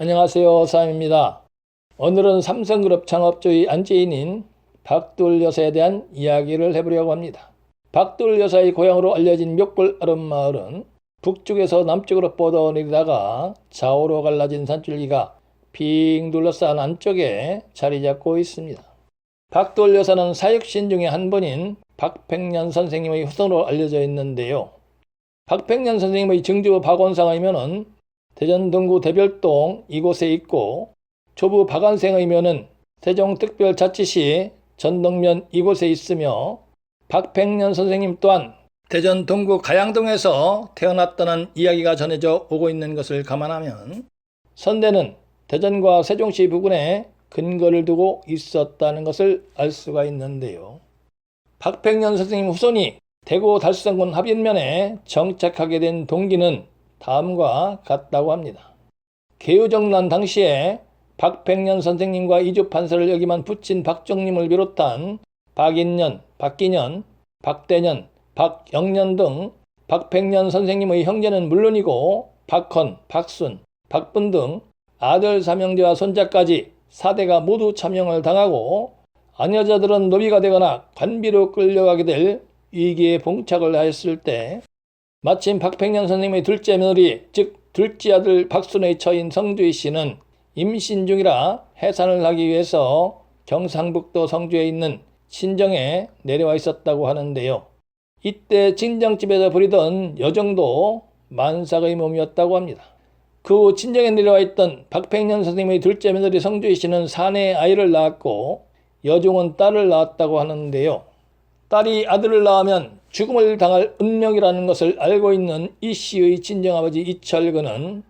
안녕하세요. 사임입니다. 오늘은 삼성그룹 창업주의 안재인인 박돌 여사에 대한 이야기를 해보려고 합니다. 박돌 여사의 고향으로 알려진 묘골 아름마을은 북쪽에서 남쪽으로 뻗어내리다가 좌우로 갈라진 산줄기가 빙 둘러싼 안쪽에 자리 잡고 있습니다. 박돌 여사는 사육신 중에 한 분인 박백년 선생님의 후손으로 알려져 있는데요. 박백년 선생님의 증조 박원상이면은 대전 등구 대별동 이곳에 있고 조부 박안생의 면은 세종특별자치시 전덕면 이곳에 있으며 박백년 선생님 또한 대전 동구 가양동에서 태어났다는 이야기가 전해져 오고 있는 것을 감안하면 선대는 대전과 세종시 부근에 근거를 두고 있었다는 것을 알 수가 있는데요. 박백년 선생님 후손이 대구 달수성군 합인면에 정착하게 된 동기는 다음과 같다고 합니다. 개유정난 당시에 박백년 선생님과 이주 판사를 여기만 붙인 박정님을 비롯한 박인년, 박기년, 박대년, 박영년 등 박백년 선생님의 형제는 물론이고 박헌, 박순, 박분 등 아들 삼형제와 손자까지 사대가 모두 참형을 당하고 아녀자들은 노비가 되거나 관비로 끌려가게 될 위기에 봉착을 하였을 때 마침 박백년 선생님의 둘째 며느리 즉 둘째 아들 박순의 처인 성주희 씨는 임신 중이라 해산을 하기 위해서 경상북도 성주에 있는 친정에 내려와 있었다고 하는데요. 이때 친정집에서 부리던 여정도 만삭의 몸이었다고 합니다. 그 후 친정에 내려와 있던 박백년 선생님의 둘째 며느리 성주희 씨는 사내 아이를 낳았고 여종은 딸을 낳았다고 하는데요. 딸이 아들을 낳으면 죽음을 당할 운명이라는 것을 알고 있는 이 씨의 친정아버지 이철근은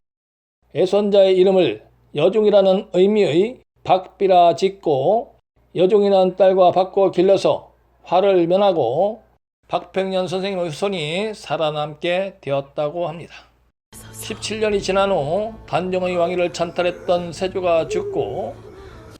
애손자의 이름을 여종이라는 의미의 박비라 짓고 여종이라는 딸과 바꿔 길러서 화를 면하고 박백년 선생님의 후손이 살아남게 되었다고 합니다. 17년이 지난 후 단종의 왕위를 찬탈했던 세조가 죽고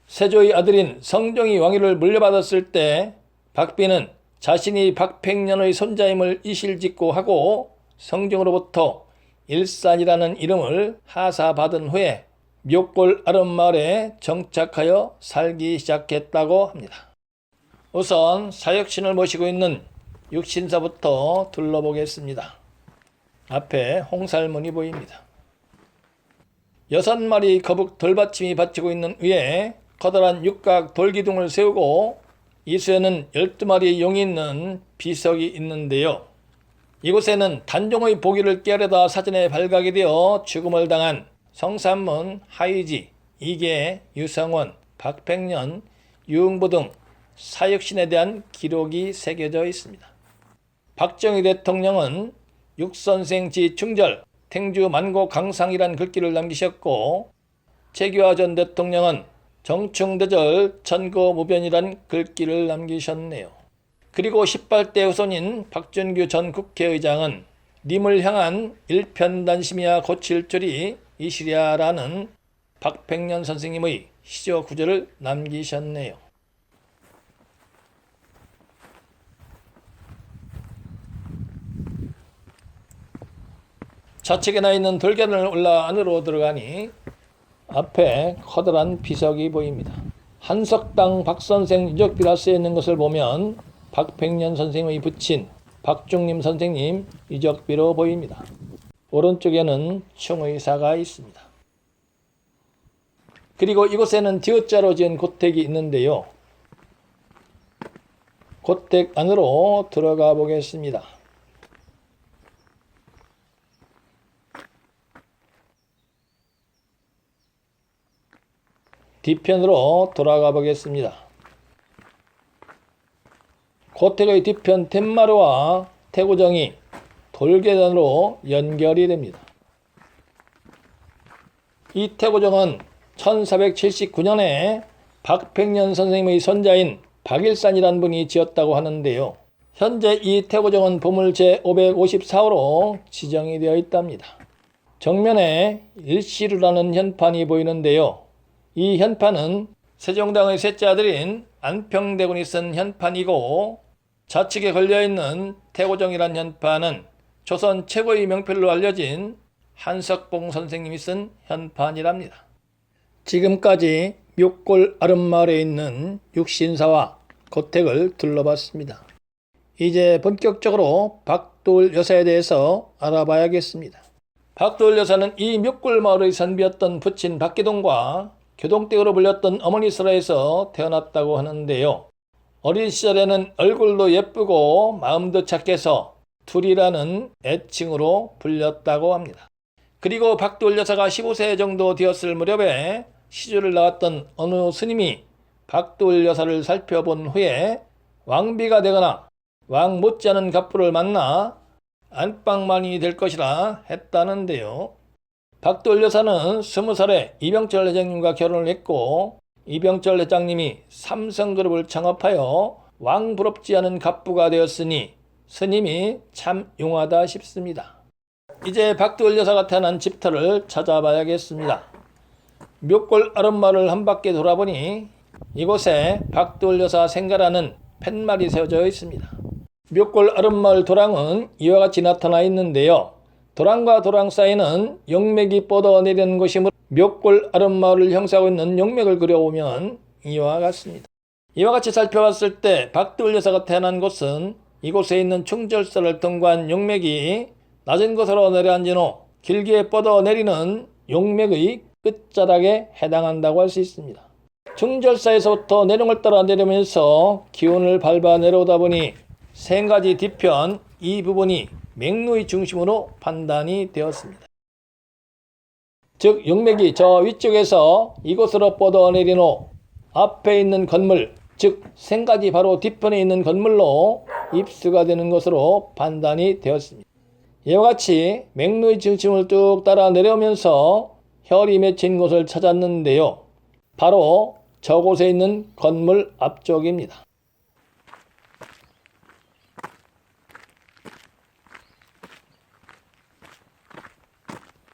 세조의 아들인 성종이 왕위를 물려받았을 때 박비는 자신이 박백년의 손자임을 이실직고 하고 성종으로부터 일산이라는 이름을 하사받은 후에 묘골 아름마을에 정착하여 살기 시작했다고 합니다. 우선 사역신을 모시고 있는 육신사부터 둘러보겠습니다. 앞에 홍살문이 보입니다. 여섯 마리 거북 돌받침이 받치고 있는 위에 커다란 육각 돌기둥을 세우고 이수에는 12마리 용이 있는 비석이 있는데요. 이곳에는 단종의 보기를 깨려다 사전에 발각이 되어 죽음을 당한 성산문, 하이지, 이계, 유성원, 박백년, 유흥부 등 사역신에 대한 기록이 새겨져 있습니다. 박정희 대통령은 육선생지 충절, 행주 만고 강상이란 글귀를 남기셨고 최규하 전 대통령은 정충대절 천거무변이란 글귀를 남기셨네요. 그리고 18대 후손인 박준규 전 국회의장은 님을 향한 일편단심이야 고칠 줄이 이시랴라는 박백년 선생님의 시조 구절을 남기셨네요. 좌측에 나 있는 돌계단을 올라 안으로 들어가니 앞에 커다란 비석이 보입니다. 한석당 박선생 유적비라 쓰여 있는 것을 보면 박백년 선생의 부친 박중림 선생님 유적비로 보입니다. 오른쪽에는 충의사가 있습니다. 그리고 이곳에는 디귿자로 지은 고택이 있는데요. 고택 안으로 들어가 보겠습니다. 뒤편으로 돌아가 보겠습니다. 고택의 뒤편 텐마루와 태구정이 돌계단으로 연결이 됩니다. 이 태구정은 1479년에 박백년 선생님의 손자인 박일산이란 분이 지었다고 하는데요. 현재 이 태구정은 보물 제554호로 지정이 되어 있답니다. 정면에 일시루라는 현판이 보이는데요. 이 현판은 세종당의 셋째 아들인 안평대군이 쓴 현판이고 좌측에 걸려있는 태고정이란 현판은 조선 최고의 명필로 알려진 한석봉 선생님이 쓴 현판이랍니다. 지금까지 묘골 아름마을에 있는 육신사와 고택을 둘러봤습니다. 이제 본격적으로 박돌 여사에 대해서 알아봐야겠습니다. 박돌 여사는 이 묘골 마을의 선비였던 부친 박기동과 교동댁으로 불렸던 어머니 설화에서 태어났다고 하는데요. 어린 시절에는 얼굴도 예쁘고 마음도 착해서 둘이라는 애칭으로 불렸다고 합니다. 그리고 박돌 여사가 15세 정도 되었을 무렵에 시주를 나왔던 어느 스님이 박돌 여사를 살펴본 후에 왕비가 되거나 왕 못지않은 갑부를 만나 안방만이 될 것이라 했다는데요. 박돌 여사는 스무 살에 이병철 회장님과 결혼을 했고 이병철 회장님이 삼성그룹을 창업하여 왕 부럽지 않은 갑부가 되었으니 스님이 참 용하다 싶습니다. 이제 박돌 여사가 태어난 집터를 찾아봐야겠습니다. 묘골 아름마을 한 바퀴 돌아보니 이곳에 박돌 여사 생가라는 팻말이 세워져 있습니다. 묘골 아름마을 도랑은 이와 같이 나타나 있는데요. 도랑과 도랑 사이는 용맥이 뻗어내리는 곳이므로 묘골 아름마을을 형성하고 있는 용맥을 그려보면 이와 같습니다. 이와 같이 살펴봤을 때 박돌 여사가 태어난 곳은 이곳에 있는 충절사를 통과한 용맥이 낮은 곳으로 내려앉은 후 길게 뻗어내리는 용맥의 끝자락에 해당한다고 할 수 있습니다. 충절사에서부터 내룡을 따라 내려면서 기운을 밟아 내려오다 보니 세 가지 뒤편 이 부분이 맥루의 중심으로 판단이 되었습니다. 즉 용맥이 저 위쪽에서 이곳으로 뻗어내린 후 앞에 있는 건물 즉 생가지 바로 뒤편에 있는 건물로 입수가 되는 것으로 판단이 되었습니다. 이와 같이 맥루의 중심을 쭉 따라 내려오면서 혈이 맺힌 곳을 찾았는데요. 바로 저곳에 있는 건물 앞쪽입니다.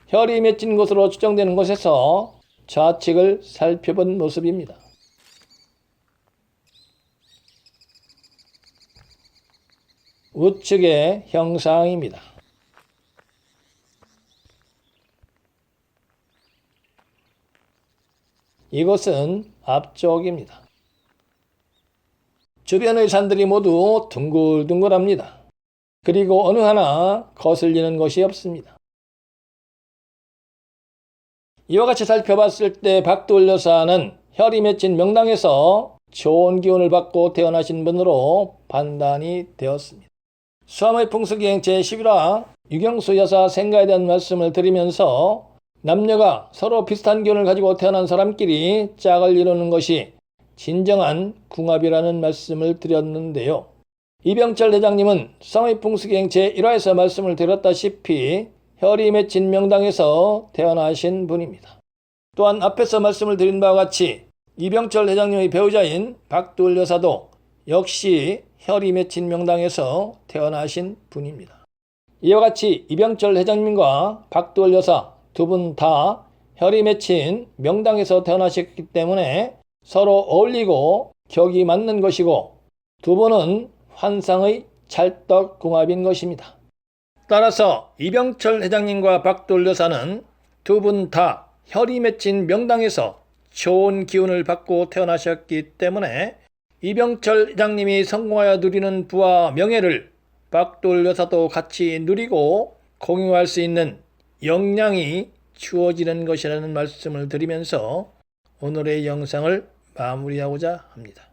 혈이 맺힌 곳으로 추정되는 곳에서 좌측을 살펴본 모습입니다. 우측의 형상입니다. 이곳은 앞쪽입니다. 주변의 산들이 모두 둥글둥글합니다. 그리고 어느 하나 거슬리는 것이 없습니다. 이와 같이 살펴봤을 때 박돌 여사는 혈이 맺힌 명당에서 좋은 기운을 받고 태어나신 분으로 판단이 되었습니다. 수암의 풍수기행 제11화 유경수 여사 생가에 대한 말씀을 드리면서 남녀가 서로 비슷한 기운을 가지고 태어난 사람끼리 짝을 이루는 것이 진정한 궁합이라는 말씀을 드렸는데요. 이병철 대장님은 성의 풍수기행 제1화에서 말씀을 드렸다시피 혈이 맺힌 명당에서 태어나신 분입니다. 또한 앞에서 말씀을 드린 바와 같이 이병철 회장님의 배우자인 박돌 여사도 역시 혈이 맺힌 명당에서 태어나신 분입니다. 이와 같이 이병철 회장님과 박돌 여사 두 분 다 혈이 맺힌 명당에서 태어나셨기 때문에 서로 어울리고 격이 맞는 것이고 두 분은 환상의 찰떡궁합인 것입니다. 따라서 이병철 회장님과 박돌 여사는 두 분 다 혈이 맺힌 명당에서 좋은 기운을 받고 태어나셨기 때문에 이병철 회장님이 성공하여 누리는 부와 명예를 박돌 여사도 같이 누리고 공유할 수 있는 역량이 주어지는 것이라는 말씀을 드리면서 오늘의 영상을 마무리하고자 합니다.